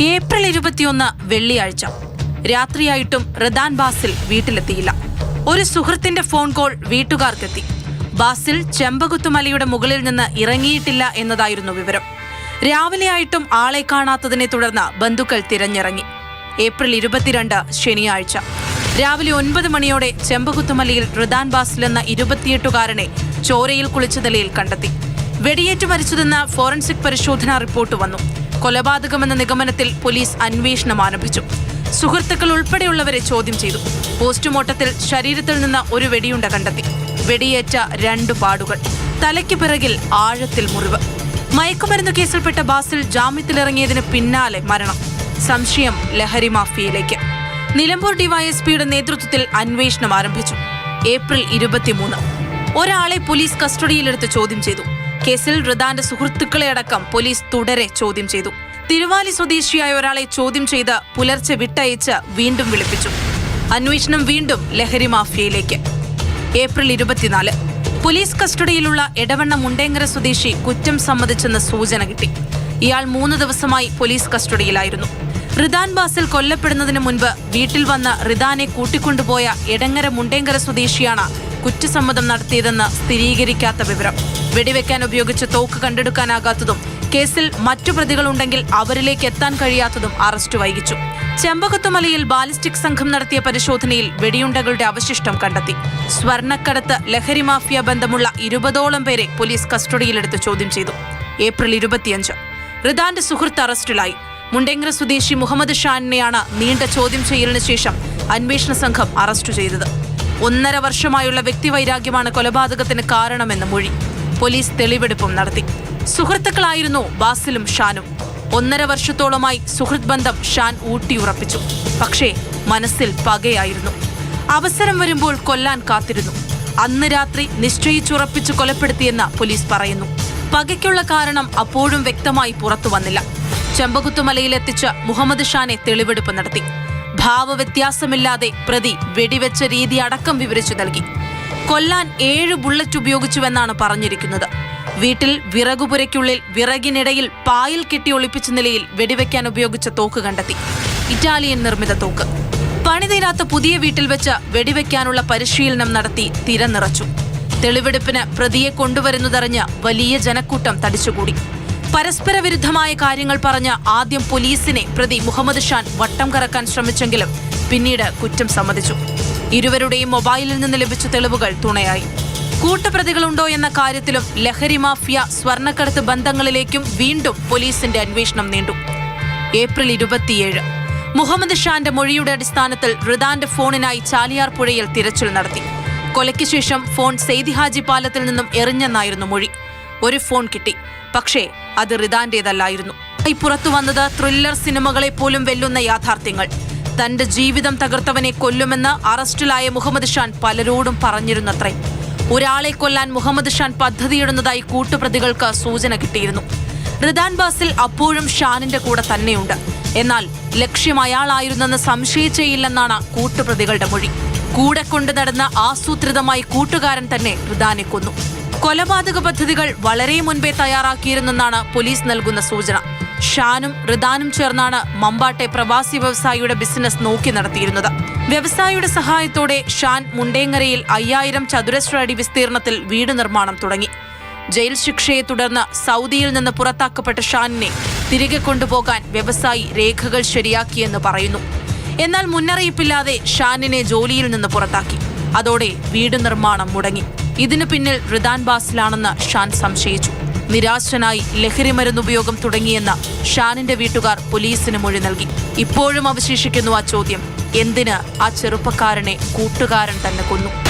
April ഇരുപത്തിയൊന്ന് വെള്ളിയാഴ്ച. രാത്രിയായിട്ടും റദാൻ ബാസിൽ വീട്ടിലെത്തിയില്ല. ഒരു സുഹൃത്തിന്റെ ഫോൺ കോൾ വീട്ടുകാർക്കെത്തി. ബാസിൽ ചെമ്പകുത്തുമലയുടെ മുകളിൽ നിന്ന് ഇറങ്ങിയിട്ടില്ല എന്നതായിരുന്നു വിവരം. രാവിലെയായിട്ടും ആളെ കാണാത്തതിനെ തുടർന്ന് ബന്ധുക്കൾ തിരഞ്ഞിറങ്ങി. ഏപ്രിൽ ഇരുപത്തിരണ്ട് ശനിയാഴ്ച. രാവിലെ ഒൻപത് മണിയോടെ ചെമ്പകുത്തുമലയിൽ റിദാൻ ബാസിൽ എന്ന ഇരുപത്തിയെട്ടുകാരനെ ചോരയിൽ കുളിച്ച നിലയിൽ കണ്ടെത്തി. വെടിയേറ്റ് മരിച്ചതെന്ന ഫോറൻസിക് പരിശോധനാ റിപ്പോർട്ട് വന്നു. കൊലപാതകമെന്ന നിഗമനത്തിൽ പോലീസ് അന്വേഷണം ആരംഭിച്ചു. സുഹൃത്തുക്കൾ ഉൾപ്പെടെയുള്ളവരെ ചോദ്യം ചെയ്തു. പോസ്റ്റ്മോർട്ടത്തിൽ ശരീരത്തിൽ നിന്ന് ഒരു വെടിയുണ്ട കണ്ടെത്തി. വെടിയേറ്റ രണ്ട് പാടുകൾ. തലയ്ക്ക് പിറകിൽ ആഴത്തിൽ മുറിവ്. മയക്കുമരുന്ന് കേസിൽപ്പെട്ട ബാസിൽ ജാമ്യത്തിലിറങ്ങിയതിന് പിന്നാലെ മരണം. സംശയം ലഹരി മാഫിയയിലേക്ക്. നിലമ്പൂർ ഡിവൈഎസ്പിയുടെ നേതൃത്വത്തിൽ അന്വേഷണം ആരംഭിച്ചു. ഏപ്രിൽ ഇരുപത്തിമൂന്ന്. ഒരാളെ പോലീസ് കസ്റ്റഡിയിലെടുത്ത് ചോദ്യം ചെയ്തു. കേസിൽ റിദാന്റെ സുഹൃത്തുക്കളെ അടക്കം പോലീസ് തുടരെ ചോദ്യം ചെയ്തു. തിരുവാലി സ്വദേശിയായ ഒരാളെ ചോദ്യം ചെയ്ത് പുലർച്ചെ വിട്ടയച്ച് വീണ്ടും വിളിപ്പിച്ചു. അന്വേഷണം വീണ്ടും ലഹരി മാഫിയയിലേക്ക്. ഏപ്രിൽ ഇരുപത്തിനാല്. പോലീസ് കസ്റ്റഡിയിലുള്ള എടവണ്ണ മുണ്ടേങ്ങര സ്വദേശി കുറ്റം സമ്മതിച്ചെന്ന് സൂചന കിട്ടി. ഇയാൾ മൂന്ന് ദിവസമായി പോലീസ് കസ്റ്റഡിയിലായിരുന്നു. റിദാൻ ബാസിൽ കൊല്ലപ്പെടുന്നതിന് മുൻപ് വീട്ടിൽ വന്ന് റിദാനെ കൂട്ടിക്കൊണ്ടുപോയ എടങ്ങര മുണ്ടേങ്കര സ്വദേശിയാണ് കുറ്റസമ്മതം നടത്തിയതെന്ന് സ്ഥിരീകരിക്കാത്ത വിവരം. വെടിവെക്കാൻ ഉപയോഗിച്ച തോക്ക് കണ്ടെടുക്കാനാകാത്തതും കേസിൽ മറ്റു പ്രതികളുണ്ടെങ്കിൽ അവരിലേക്ക് എത്താൻ കഴിയാത്തതും അറസ്റ്റ് വൈകിച്ചു. ചെമ്പകത്തുമലയിൽ ബാലിസ്റ്റിക് സംഘം നടത്തിയ പരിശോധനയിൽ വെടിയുണ്ടകളുടെ അവശിഷ്ടം കണ്ടെത്തി. സ്വർണക്കടത്ത് ലഹരി മാഫിയ ബന്ധമുള്ള ഇരുപതോളം പേരെ പോലീസ് കസ്റ്റഡിയിലെടുത്ത് ചോദ്യം ചെയ്തു. ഏപ്രിൽ ഇരുപത്തിയഞ്ച്. റിദാന്റെ സുഹൃത്ത് അറസ്റ്റിലായി. മുണ്ടെങ്കര സ്വദേശി മുഹമ്മദ് ഷാനിനെയാണ് നീണ്ട ചോദ്യം ചെയ്യലിന് ശേഷം അന്വേഷണ സംഘം അറസ്റ്റ് ചെയ്തത്. ഒന്നര വർഷമായുള്ള വ്യക്തിവൈരാഗ്യമാണ് കൊലപാതകത്തിന് കാരണമെന്ന് മൊഴി. പോലീസ് തെളിവെടുപ്പും നടത്തി. സുഹൃത്തുക്കളായിരുന്നു ബാസിലും ഷാനും. ഒന്നര വർഷത്തോളമായി സുഹൃത് ബന്ധം ഷാൻ ഊട്ടിയുറപ്പിച്ചു. പക്ഷേ മനസ്സിൽ പകയായിരുന്നു. അവസരം വരുമ്പോൾ കൊല്ലാൻ കാത്തിരുന്നു. അന്ന് രാത്രി നിശ്ചയിച്ചുറപ്പിച്ച് കൊലപ്പെടുത്തിയെന്ന് പോലീസ് പറയുന്നു. പകയ്ക്കുള്ള കാരണം അപ്പോഴും വ്യക്തമായി പുറത്തു വന്നില്ല. ചെമ്പകുത്തുമലയിലെത്തിച്ച് മുഹമ്മദ് ഷാനെ തെളിവെടുപ്പ് നടത്തി. ഭാവവ്യത്യാസമില്ലാതെ പ്രതി വെടിവെച്ച രീതി അടക്കം വിവരിച്ചു നൽകി. കൊല്ലാൻ ഏഴ് ബുള്ളറ്റ് ഉപയോഗിച്ചുവെന്നാണ് പറഞ്ഞിരിക്കുന്നത്. വീട്ടിൽ വിറകുപുരയ്ക്കുള്ളിൽ വിറകിനിടയിൽ പായിൽ കെട്ടി ഒളിപ്പിച്ച നിലയിൽ വെടിവെക്കാൻ ഉപയോഗിച്ച തോക്ക് കണ്ടെത്തി. ഇറ്റാലിയൻ നിർമ്മിത തോക്ക്. പണിതീരാത്ത പുതിയ വീട്ടിൽ വെച്ച് വെടിവെക്കാനുള്ള പരിശീലനം നടത്തി തിര നിറച്ചു തെളിവെടുപ്പിന് പ്രതിയെ കൊണ്ടുവരുന്നതറിഞ്ഞ് വലിയ ജനക്കൂട്ടം തടിച്ചുകൂടി. പരസ്പര വിരുദ്ധമായ കാര്യങ്ങൾ പറഞ്ഞ് ആദ്യം പോലീസിനെ പ്രതി മുഹമ്മദ് ഷാൻ വട്ടം കറക്കാൻ ശ്രമിച്ചെങ്കിലും പിന്നീട് കുറ്റം സമ്മതിച്ചു. ഇരുവരുടെയും മൊബൈലിൽ നിന്ന് ലഭിച്ച തെളിവുകൾ തുണയായി. കൂട്ടുപ്രതികളുണ്ടോ എന്ന കാര്യത്തിലും ലഹരി മാഫിയ സ്വർണക്കടത്ത് ബന്ധങ്ങളിലേക്കും വീണ്ടും പോലീസിന്റെ അന്വേഷണം നീണ്ടു. ഏപ്രിൽ ഇരുപത്തിയേഴ്. മുഹമ്മദ് ഷാന്റെ മൊഴിയുടെ അടിസ്ഥാനത്തിൽ റിദാന്റെ ഫോണിനായി ചാലിയാർ പുഴയിൽ തിരച്ചിൽ നടത്തി. കൊലയ്ക്ക് ശേഷം ഫോൺ സെയ്ദി ഹാജി പാലത്തിൽ നിന്നും എറിഞ്ഞെന്നായിരുന്നു മൊഴി. ഒരു ഫോൺ കിട്ടി. പക്ഷേ അത് റിദാന്റേതല്ലായിരുന്നു പുറത്തു വന്നത് ത്രില്ലർ സിനിമകളെ പോലും വെല്ലുന്ന യാഥാർത്ഥ്യങ്ങൾ. തന്റെ ജീവിതം തകർത്തവനെ കൊല്ലുമെന്ന് അറസ്റ്റിലായ മുഹമ്മദ് ഷാൻ പലരോടും പറഞ്ഞിരുന്നത്രേ. ഒരാളെ കൊല്ലാൻ മുഹമ്മദ് ഷാൻ പദ്ധതിയിടുന്നതായി കൂട്ടുപ്രതികൾക്ക് സൂചന കിട്ടിയിരുന്നു. റിദാൻ ബാസിൽ അപ്പോഴും ഷാനിന്റെ കൂടെ തന്നെയുണ്ട്. എന്നാൽ ലക്ഷ്യം അയാളായിരുന്നെന്ന് സംശയിച്ചേയില്ലെന്നാണ് കൂട്ടുപ്രതികളുടെ മൊഴി. കൂടെ കൊണ്ടു നടന്ന ആസൂത്രിതമായി കൂട്ടുകാരൻ തന്നെ റിദാനെ കൊന്നു. കൊലപാതക പദ്ധതികൾ വളരെ മുൻപേ തയ്യാറാക്കിയിരുന്നെന്നാണ് പോലീസ് നൽകുന്ന സൂചന. ഷാനും റിദാനും ചേർന്നാണ് മമ്പാട്ടെ പ്രവാസി വ്യവസായിയുടെ ബിസിനസ് നോക്കി നടത്തിയിരുന്നത്. വ്യവസായിയുടെ സഹായത്തോടെ ഷാൻ മുണ്ടേങ്ങരയിൽ അയ്യായിരം ചതുരശ്ര അടി വിസ്തീർണത്തിൽ വീട് നിർമ്മാണം തുടങ്ങി. ജയിൽ ശിക്ഷയെ തുടർന്ന് സൗദിയിൽ നിന്ന് പുറത്താക്കപ്പെട്ട ഷാനിനെ തിരികെ കൊണ്ടുപോകാൻ വ്യവസായി രേഖകൾ ശരിയാക്കിയെന്ന് പറയുന്നു. എന്നാൽ മുന്നറിയിപ്പില്ലാതെ ഷാനിനെ ജോലിയിൽ നിന്ന് പുറത്താക്കി. അതോടെ വീട് നിർമ്മാണം മുടങ്ങി. ഇതിനു പിന്നിൽ റിദാൻ ബാസിലാണെന്ന് ഷാൻ സംശയിച്ചു. നിരാശനായി ലഹരി മരുന്നുപയോഗം തുടങ്ങിയെന്ന് ഷാനിന്റെ വീട്ടുകാർ പോലീസിന് മൊഴി നൽകി. ഇപ്പോഴും അവശേഷിക്കുന്നു ആ ചോദ്യം. എന്തിന് ആ ചെറുപ്പക്കാരനെ കൂട്ടുകാരൻ തന്നെ കൊന്നു?